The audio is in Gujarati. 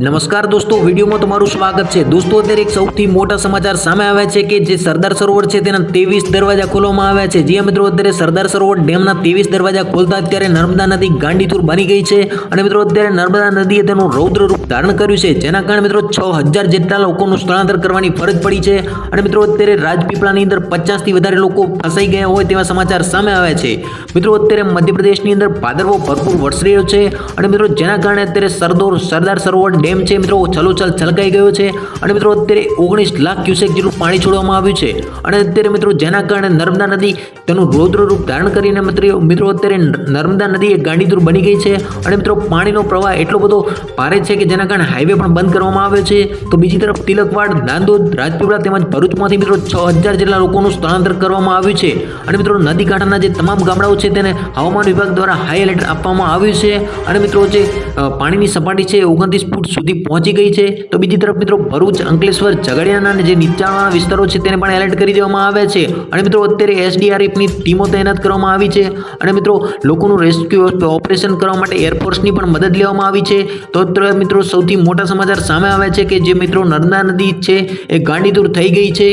નમસ્કાર દોસ્તો, વિડીયોમાં તમારું સ્વાગત છે. દોસ્તો, અત્યારે એક સૌથી મોટા સમાચાર સામે આવ્યા છે કે જે સરદાર સરોવર છે તેના ત્રેવીસ દરવાજા ખોલવામાં આવ્યા છે. જ્યાં મિત્રો, અત્યારે સરદાર સરોવર ડેમના ત્રેવીસ દરવાજા ખોલતા અત્યારે નર્મદા નદી ગાંડીતુર બની ગઈ છે અને મિત્રો, અત્યારે નર્મદા નદીએ તેનું રૌદ્ર રૂપ ધારણ કર્યું છે, જેના કારણે મિત્રો, છ હજાર જેટલા લોકોનું સ્થળાંતર કરવાની ફરજ પડી છે અને મિત્રો, અત્યારે રાજપીપળાની અંદર પચાસથી વધારે લોકો ફસાઈ ગયા હોય તેવા સમાચાર સામે આવ્યા છે. મિત્રો, અત્યારે મધ્યપ્રદેશની અંદર ભાદરવો ભરપૂર વરસી રહ્યો છે અને મિત્રો, જેના કારણે અત્યારે સરદોર સરદાર સરોવર ડેમ છે મિત્રો છલોછલ છલકાઈ ગયો છે. અને મિત્રો, અત્યારે ઓગણીસ લાખ ક્યુસેક જેટલું પાણી છોડવામાં આવ્યું છે. અને અત્યારે મિત્રો, જેના કારણે નર્મદા નદી તેનું રૌદ્ર રૂપ ધારણ કરીને મિત્રો મિત્રો, અત્યારે નર્મદા નદી એ ગાંડીતુર બની ગઈ છે. અને મિત્રો, પાણીનો પ્રવાહ એટલો બધો ભારે છે કે જેના કારણે હાઈવે પણ બંધ કરવામાં આવ્યો છે. તો બીજી તરફ તિલકવાડ, નાંદોદ, રાજપીપળા તેમજ ભરૂચમાંથી મિત્રો, છ હજાર જેટલા લોકોનું સ્થળાંતર કરવામાં આવ્યું છે. અને મિત્રો નદી કાંઠાના જે તમામ ગામડાઓ છે તેને હવામાન વિભાગ દ્વારા હાઈ એલર્ટ આપવામાં આવ્યું છે. અને મિત્રો, જે પાણીની સપાટી છે ઓગણત્રીસ ફૂટ સુધી પહોંચી ગઈ છે. તો બીજી તરફ મિત્રો ભરૂચ, અંકલેશ્વર, ઝઘડિયાના જે નીચાણવાળા વિસ્તારો છે તેને પણ એલર્ટ કરી દેવામાં આવ્યા છે. અને મિત્રો અત્યારે એસડીઆરએફની ટીમો તૈનાત કરવામાં આવી છે. અને મિત્રો લોકોનું રેસ્ક્યુ ઓપરેશન કરવા માટે એરફોર્સની પણ મદદ લેવામાં આવી છે. તો મિત્રો સૌથી મોટા સમાચાર સામે આવ્યા છે કે જે મિત્રો નર્મદા નદી છે એ ગાંડીતુર થઈ ગઈ છે.